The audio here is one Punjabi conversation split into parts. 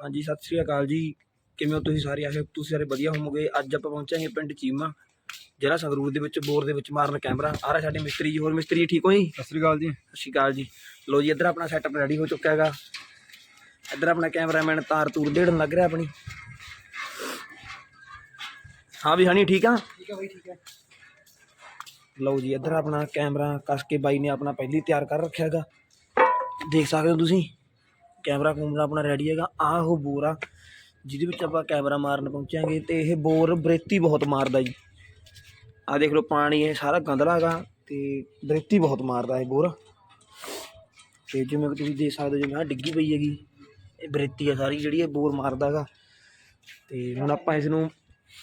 ਹਾਂਜੀ ਸਤਿ ਸ੍ਰੀ ਅਕਾਲ ਜੀ। ਕਿਵੇਂ ਹੋ ਤੁਸੀਂ ਸਾਰੇ? ਆਏ ਤੁਸੀਂ ਸਾਰੇ ਵਧੀਆ ਹੋਵੋਗੇ। ਅੱਜ ਆਪਾਂ ਪਹੁੰਚਾਂਗੇ ਪਿੰਡ ਚੀਮਾ ਜਿਹੜਾ ਸੰਗਰੂਰ ਦੇ ਵਿੱਚ ਬੋਰ ਦੇ ਵਿੱਚ ਮਾਰਨ ਕੈਮਰਾ। ਆ ਰਿਹਾ ਸਾਡੇ ਮਿਸਤਰੀ ਜੀ। ਹੋਰ ਮਿਸਤਰੀ ਜੀ ਠੀਕ ਹੋ ਜੀ? ਸਤਿ ਸ੍ਰੀ ਅਕਾਲ ਜੀ। ਸਤਿ ਸ਼੍ਰੀ ਅਕਾਲ ਜੀ। ਲੋ ਜੀ ਇੱਧਰ ਆਪਣਾ ਸੈਟਅਪ ਰੈਡੀ ਹੋ ਚੁੱਕਾ ਹੈਗਾ। ਇੱਧਰ ਆਪਣਾ ਕੈਮਰਾਮੈਨ ਤਾਰ ਤੂਰ ਦੇੜਨ ਲੱਗ ਰਿਹਾ ਆਪਣੀ। ਹਾਂ ਵੀ ਹਣੀ ਠੀਕ ਆ? ਠੀਕ ਹੈ ਬਾਈ ਠੀਕ ਹੈ ਲਓ ਜੀ ਇੱਧਰ ਆਪਣਾ ਕੈਮਰਾ ਕੱਸ ਕੇ ਬਾਈ ਨੇ ਆਪਣਾ ਪਹਿਲੀ ਤਿਆਰ ਕਰ ਰੱਖਿਆ ਹੈਗਾ। ਦੇਖ ਸਕਦੇ ਹੋ ਤੁਸੀਂ? ਕੈਮਰਾ ਕੂਮਰਾ ਆਪਣਾ ਰੈਡੀ ਹੈਗਾ। ਆਹ ਉਹ ਬੋਰ ਆ, ਜਿਹਦੇ ਵਿੱਚ ਆਪਾਂ ਕੈਮਰਾ ਮਾਰਨ ਪਹੁੰਚਾਂਗੇ ਤੇ ਇਹ ਬੋਰ ਬਰੇਤੀ ਬਹੁਤ ਮਾਰਦਾ ਜੀ। ਆਹ ਦੇਖ ਲਓ ਪਾਣੀ, ਇਹ ਸਾਰਾ ਗੰਦਲਾ ਹੈਗਾ ਤੇ ਬਰੇਤੀ ਬਹੁਤ ਮਾਰਦਾ ਇਹ ਬੋਰ। ਤੇ ਜਿਵੇਂ ਕਿ ਤੁਸੀਂ ਦੇਖ ਸਕਦੇ ਹੋ, ਜਿਵੇਂ ਆਹ ਡਿੱਗੀ ਪਈ ਹੈਗੀ, ਇਹ ਬਰੇਤੀ ਆ ਸਾਰੀ ਜਿਹੜੀ, ਇਹ ਬੋਰ ਮਾਰਦਾ ਹੈਗਾ। ਤੇ ਹੁਣ ਆਪਾਂ ਇਸ ਨੂੰ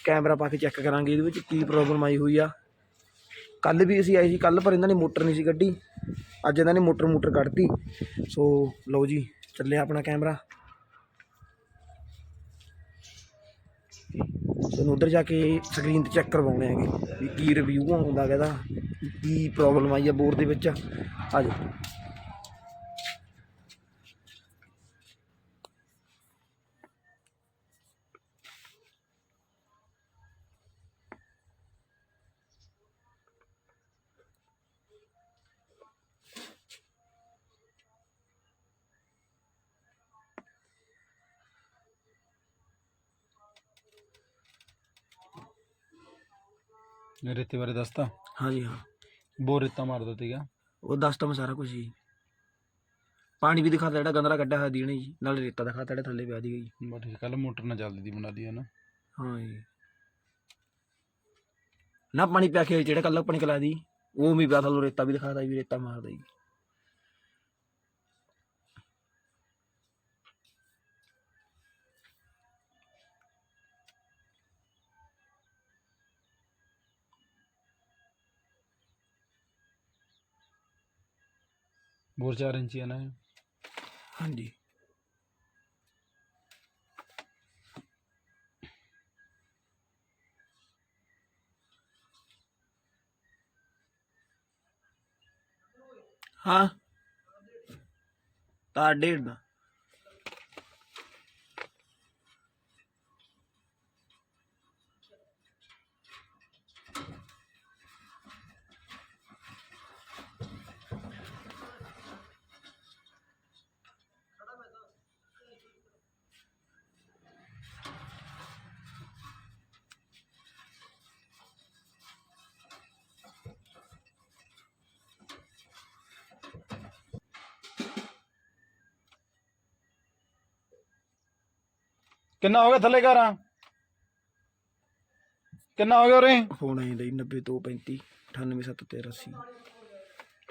ਕੈਮਰਾ ਪਾ ਕੇ ਚੈੱਕ ਕਰਾਂਗੇ, ਇਹਦੇ ਵਿੱਚ ਕੀ ਪ੍ਰੋਬਲਮ ਆਈ ਹੋਈ ਆ। ਕੱਲ ਵੀ ਅਸੀਂ ਆਏ ਸੀ ਕੱਲ ਪਰ ਇਹਨਾਂ ਨੇ ਮੋਟਰ ਨਹੀਂ ਸੀ ਕੱਢੀ। ਅੱਜ ਇਹਨਾਂ ਨੇ ਮੋਟਰ ਮੋਟਰ ਕੱਢਤੀ। ਸੋ ਲਓ ਜੀ ਚੱਲਿਆ ਆਪਣਾ ਕੈਮਰਾ। ਤੁਹਾਨੂੰ ਉਧਰ ਜਾ ਕੇ ਸਕਰੀਨ ਤੇ ਚੈੱਕ ਕਰਵਾਉਣੇ ਹੈਗੇ। ਵੀ ਕੀ ਰਿਵਿਊ ਆਉਂਦਾ ਕਹਿੰਦਾ, ਕੀ ਪ੍ਰੋਬਲਮ ਆਈ ਆ ਬੋਰ ਦੇ ਵਿੱਚ। ਆ ਜਾਓ ਰੇਤੇ ਬਾਰੇ ਦੱਸਤਾ? ਹਾਂਜੀ ਹਾਂ। ਬੋਰ ਰੇਤਾ ਮਾਰਦਾ ਸੀਗਾ। ਉਹ ਦੱਸ ਤਾਂ ਮੈਂ ਸਾਰਾ ਕੁਝ ਜੀ। ਪਾਣੀ ਵੀ ਦਿਖਾਤਾ ਜਿਹੜਾ ਗੰਦਲਾ ਕੱਢਿਆ ਹੋਇਆ ਦੀਨੇ ਜੀ। ਨਾਲ ਰੇਤਾ ਦਿਖਾਤਾ ਜਿਹੜਾ ਥੱਲੇ ਪਿਆ ਦੀ ਗਈ ਬਟ ਕੱਲ ਮੋਟਰ ਨਾਲ ਚੱਲਦੀ ਦੀ ਬਣਾ ਲਈ ਹੈ ਨਾ? ਹਾਂ ਜੀ। ਨਾ ਪਾਣੀ ਪਿਆ ਕੇ ਜਿਹੜਾ ਕੱਲ ਪਾਣੀ ਕਲਾ ਦੀ ਉਹ ਵੀ ਪਿਆ ਥੱਲੋਂ ਰੇਤਾ ਵੀ ਦਿਖਾਦਾ ਵੀ ਰੇਤਾ ਮਾਰਦਾ ਜੀ। ਬੋਰ 4 ਇੰਚੀ ਹੈ ਨਾ। ਹਾਂਜੀ। ਹਾਂ। ਤਾਂ ਡੇਢ ਦਾ। ਕਿੰਨਾ ਹੋ ਗਿਆ ਥੱਲੇ ਘਰਾਂ? ਕਿੰਨਾ ਹੋ ਗਿਆ ਉਰੇ? ਫੋਨ ਆਈ ਲਈ 90 ਤੋਂ 35 98 73 80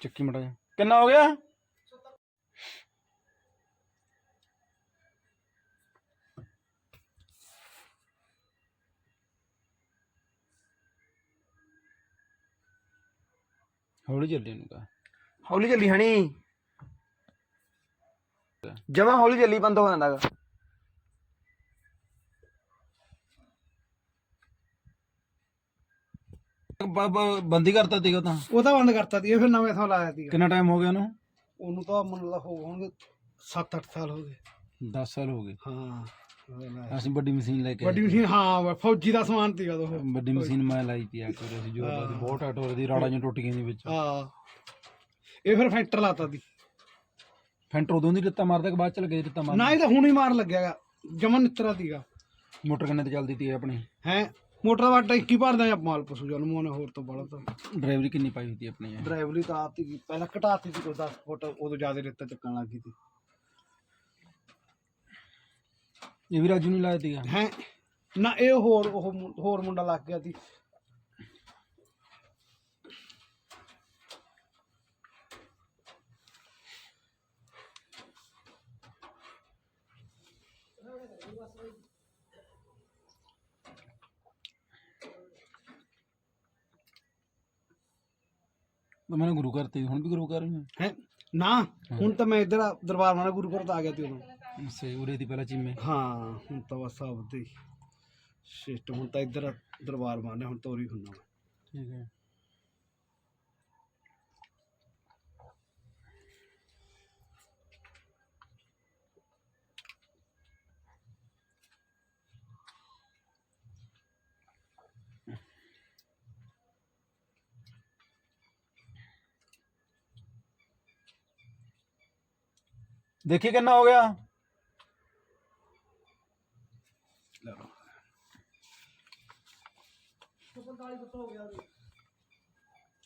ਚੱਕੀ ਮੜਾ ਕਿੰਨਾ ਹੋ ਗਿਆ? ਹੌਲੀ ਚੱਲੀ ਨੂੰ ਕਾ ਹੌਲੀ ਚੱਲੀ ਹਣੀ। ਜਮਾ ਹੌਲੀ ਚੱਲੀ ਬੰਦ ਹੋ ਗਾ ਬੰਦੀ ਕਰਤਾ ਸੀਗਾ ਤਾਂ? ਉਹ ਤਾਂ ਬੰਦ ਕਰਤਾ ਦੀ ਫਿਰ ਨਵੇਂ ਥਾਂ ਲਾਇਆ ਦੀ ਕਿੰਨਾ ਟਾਈਮ ਹੋ ਗਿਆ ਉਹਨੂੰ? ਉਹਨੂੰ ਤਾਂ ਮੈਨੂੰ ਲੱਗਦਾ ਹੋ ਹੋਣਗੇ 7-8 ਸਾਲ ਹੋ ਗਏ। 10 ਸਾਲ ਹੋ ਗਏ। ਹਾਂ। ਅਸੀਂ ਵੱਡੀ ਮਸ਼ੀਨ ਲੈ ਕੇ ਆਏ। ਵੱਡੀ ਮਸ਼ੀਨ ਹਾਂ ਫੌਜੀ ਦਾ ਸਮਾਨ ਸੀਗਾ ਉਹ ਵੱਡੀ ਮਸ਼ੀਨ ਮੈਂ ਲਾਈ ਪਈ ਆ ਕਰ ਅਸੀਂ ਲਾਦੀ ਬਹੁਤ ਹੋ ਰਹੀ ਰਾੜਾਂ ਜਿਹੀਆਂ ਟੁੱਟ ਗਈਆਂ ਦੀ ਵਿੱਚ। ਹਾਂ। ਇਹ ਫਿਰ ਫੈਕਟਰ ਲਾਤਾ ਦੀ ਫੈਂਟਰ ਉਦੋਂ ਦੀ ਦਿੱਤਾ ਮਾਰਦਾ ਕਿ ਬਾਅਦ ਚ ਲੱਗੇ ਦਿੱਤਾ ਨਾ ਮਾਰਦਾ ਇਹ ਤਾਂ ਹੁਣ ਹੀ ਮਾਰ ਲੱਗਿਆਗਾ ਜਮਨ ਨਿਤਰਾ ਸੀਗਾ ਮੋਟਰ ਕਿੰਨੇ ਤੇ ਚੱਲਦੀ ਤੀ ਆਪਣੀ। ਹੈ? ਮੋਟਰ ਵਾਟਾ ਇੱਕ ਹੀ ਭਰਦਾ ਜਾਂ ਮਾਲ ਪਸ਼ੂ ਜਨ ਮੋਨੇ ਹੋਰ ਤੋਂ ਬੜਾ ਤਾਂ। ਡਰਾਈਵਰੀ ਕਿੰਨੀ ਪਾਈ ਤੀ ਆਪਣੀ ਇਹ? ਡਰਾਈਵਰੀ ਤਾਂ ਆਪ ਹੀ ਪਹਿਲਾਂ ਘਟਾਤੀ ਸੀ ਕੋਈ 10 ਫੁੱਟ ਉਦੋਂ ਜ਼ਿਆਦਾ ਰੇਤਾ ਚੱਕਣ ਲੱਗ ਗਈ ਸੀ ਇਹ ਵੀ ਰਾਜੂ ਨਹੀਂ ਲਾਇਆ ਤੀਗਾ ਹੈ? ਨਾ ਇਹ ਹੋਰ ਉਹ ਮੁੰ- ਹੋਰ ਮੁੰਡਾ ਲੱਗ ਗਿਆ ਸੀ ਤਾਂ ਮੈंने ਗੁਰੂ ਘਰ ਤੇ ਹੁਣ ਵੀ ਗੁਰੂ ਘਰ ਹੀ ਹੈ? ਨਾ ਹੁਣ ਤਾਂ ਮੈਂ ਇੱਧਰ ਆ- ਦਰਬਾਰ ਮਾਨਾ ਗੁਰੂ ਘਰ ਤੋਂ ਆ ਗਿਆ ਸੀ ਉਦੋਂ। ਹਾਂ ਸੇ ਉਰੇ ਦੀ ਪਹਿਲਾਂ ਚਿੰਮੇ। ਹਾਂ ਹੁਣ ਤਾਂ ਬਸ ਸਭ ਦੀ ਸਿਸਟਮ ਹੁਣ ਤਾਂ ਇੱਧਰ ਦਰਬਾਰ ਮਾਨੇ ਹੁਣ ਤੋਰੀ ਹੁੰਨਾ ਵਾ। ਠੀਕ ਹੈ। ਦੇਖੀ ਕਿੰਨਾ ਹੋ ਗਿਆ?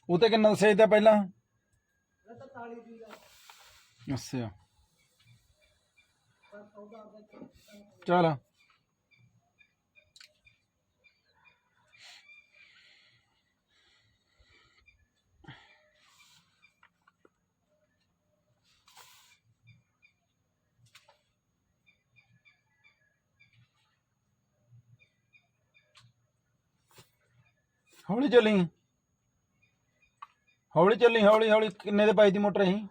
ਉਤੇ ਕਿੰਨਾ ਦੱਸਿਆ ਤਾਂ ਪਹਿਲਾਂ? ਅੱਛਾ। ਚਲ। ਹੌਲੀ ਚੱਲੀ। ਹੌਲੀ ਚੱਲੀ ਹੌਲੀ ਹੌਲੀ ਕਿੰਨੇ ਦੇ ਪਾਈ ਦੀ ਮੋਟਰ ਅਸੀਂ?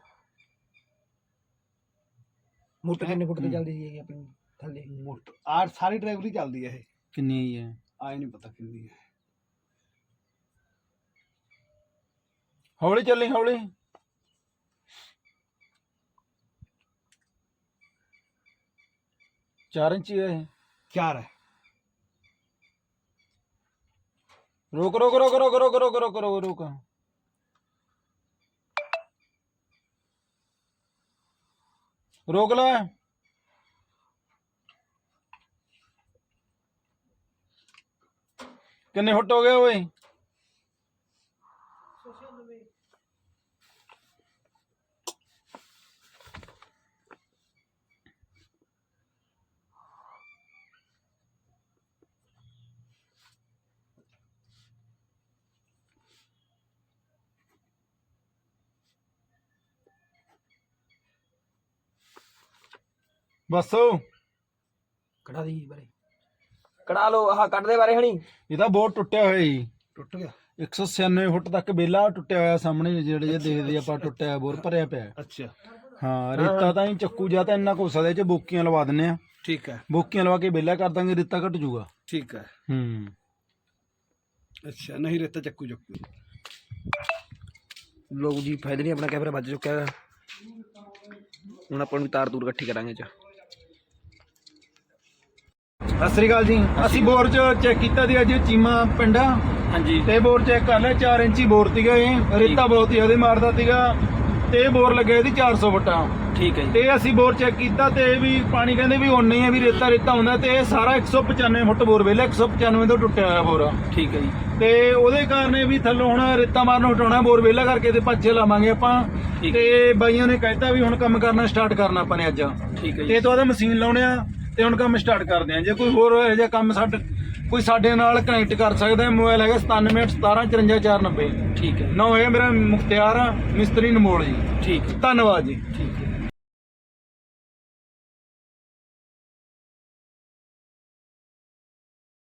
ਮੋਟਰ ਕਿੰਨੇ ਫੁੱਟ ਤੇ ਚੱਲਦੀ ਸੀ ਆਪਣੀ ਥੱਲੇ? ਮੋਟਰ ਆਹ ਸਾਰੀ ਡਰਾਈਵਰੀ ਚੱਲਦੀ ਹੈ ਇਹ। ਕਿੰਨੀ ਹੈ ਆਏ ਨਹੀਂ ਪਤਾ ਕਿੰਨੀ ਹੈ। ਹੌਲੀ ਚੱਲੀ ਹੌਲੀ। ਚਾਰ ਇੰਚੀ ਹੈ ਇਹ। ਚਾਰ ਹੈ। ਰੋਕ ਰੋਕ ਰੋਕ ਰੋਕ ਰੋਕ ਰੋਕ ਰੋਕ ਰੋਕ ਰੋਕ ਰੋਕ। ਲੈ। ਕਿੰਨੇ ਫੁੱਟ ਹੋ ਗਏ ਓਏ? ਬਸ। ਕਢਾ ਦੀ ਬਾਰੇ। ਕਢਾ ਲਓ ਆਹ ਕੱਢ ਦੇ ਬਾਰੇ ਹਣੀ। ਇਹਦਾ ਬੋਰਡ ਟੁੱਟਿਆ ਹੋਇਆ ਜੀ। ਟੁੱਟ ਗਿਆ। 196 ਫੁੱਟ ਤੱਕ ਬੇਲਾ ਟੁੱਟਿਆ ਹੋਇਆ ਸਾਹਮਣੇ ਜਿਹੜੇ ਜੇ ਦੇਖਦੇ ਆਪਾਂ ਟੁੱਟਿਆ ਬੋਰ ਭਰਿਆ ਪਿਆ। ਅੱਛਾ। ਹਾਂ ਰੇਤਾ ਤਾਂ ਹੀ ਚੱਕੂ ਜਾਂ ਤਾਂ ਇੰਨਾ ਕੁ ਸਦੇ ਚ ਬੋਕੀਆਂ ਲਵਾ ਦਿੰਨੇ ਆ। ਠੀਕ ਹੈ। ਬੋਕੀਆਂ ਲਵਾ ਕੇ ਬੇਲਾ ਕਰ ਦਾਂਗੇ ਰੇਤਾ ਘਟ ਜੂਗਾ ਠੀਕ ਹੈ। ਹੂੰ। ਅੱਛਾ ਨਹੀਂ ਰੇਤਾ ਚੱਕੂ ਚੱਕੂ। ਲੋਕ ਜੀ ਫਾਇਦੇ ਨਹੀਂ ਆਪਣਾ ਕੈਮਰਾ ਵੱਜ ਚੁੱਕਿਆ ਹੈ ਹੁਣ ਆਪਾਂ ਨੂੰ ਤਾਰ ਤੂਰ ਇਕੱਠੀ ਕਰਾਂਗੇ ਚ। ਸਤਿ ਸ੍ਰੀ ਅਕਾਲ ਜੀ। ਅਸੀਂ ਬੋਰ ਚ ਚੈੱਕ ਕੀਤਾ ਦੀ ਅੱਜ ਚੀਮਾ ਪਿੰਡਾ। ਹਾਂਜੀ। ਤੇ ਬੋਰ ਚੈੱਕ ਕਰ ਲਿਆ 4 ਇੰਚੀ ਬੋਰ ਸੀਗਾ ਇਹ। ਰੇਤਾ ਬਹੁਤ ਜ਼ਿਆਦਾ ਮਾਰਦਾ ਸੀਗਾ। ਤੇ ਬੋਰ ਲੱਗਿਆ ਇਹਦੀ 400 ਫੁੱਟਾਂ। ਠੀਕ ਹੈ ਜੀ। ਤੇ ਅਸੀਂ ਬੋਰ ਚੈੱਕ ਕੀਤਾ ਤੇ ਇਹ ਵੀ ਪਾਣੀ ਕਹਿੰਦੇ ਵੀ ਉਨਾ ਹੀ ਹੈ ਵੀ ਰੇਤਾ ਰੇਤਾ ਹੁੰਦਾ ਤੇ ਇਹ ਸਾਰਾ 195 ਫੁੱਟ ਬੋਰ ਵੇਲੇ 195 ਤੋਂ ਟੁੱਟਿਆ ਹੋਇਆ ਬੋਰ। ਠੀਕ ਹੈ ਜੀ। ਤੇ ਉਹਦੇ ਕਾਰਨ ਇਹ ਵੀ ਥੱਲੋਂ ਹੁਣ ਰੇਤਾ ਮਾਰਨ ਹਟਾਉਣਾ ਬੋਰ ਵੇਲਾ ਕਰਕੇ ਤੇ ਭੱਜੇ ਲਾਵਾਂਗੇ ਆਪਾਂ। ਤੇ ਬਾਈਆਂ ਨੇ ਕਹਿਤਾ ਵੀ ਹੁਣ ਕੰਮ ਕਰਨਾ ਸਟਾਰਟ ਕਰਨਾ ਆਪਾਂ ਨੇ ਅੱਜ। ਠੀਕ ਹੈ ਤੇ ਜੀ ਇਹ ਤੋਂ ਬਾਅਦ ਮਸ਼ੀਨ ਲਾਉਣੇ ਆ। ਤੇ ਹੁਣ ਕੰਮ ਸਟਾਰਟ ਕਰਦੇ ਆ ਜੇ ਕੋਈ ਹੋਰ ਇਹੋ ਜਿਹਾ ਕੰਮ ਸਾਡੇ ਕੋਈ ਸਾਡੇ ਨਾਲ ਕਨੈਕਟ ਕਰ ਸਕਦਾ ਹੈ ਮੋਬਾਈਲ ਹੈਗਾ 9717545490 ਠੀਕ ਹੈ। ਨੌ ਹੈ ਮੇਰਾ ਮੁਖਤਿਆਰ ਆ ਮਿਸਤਰੀ ਨਮੋਲ ਜੀ। ਠੀਕ ਧੰਨਵਾਦ ਜੀ। ਠੀਕ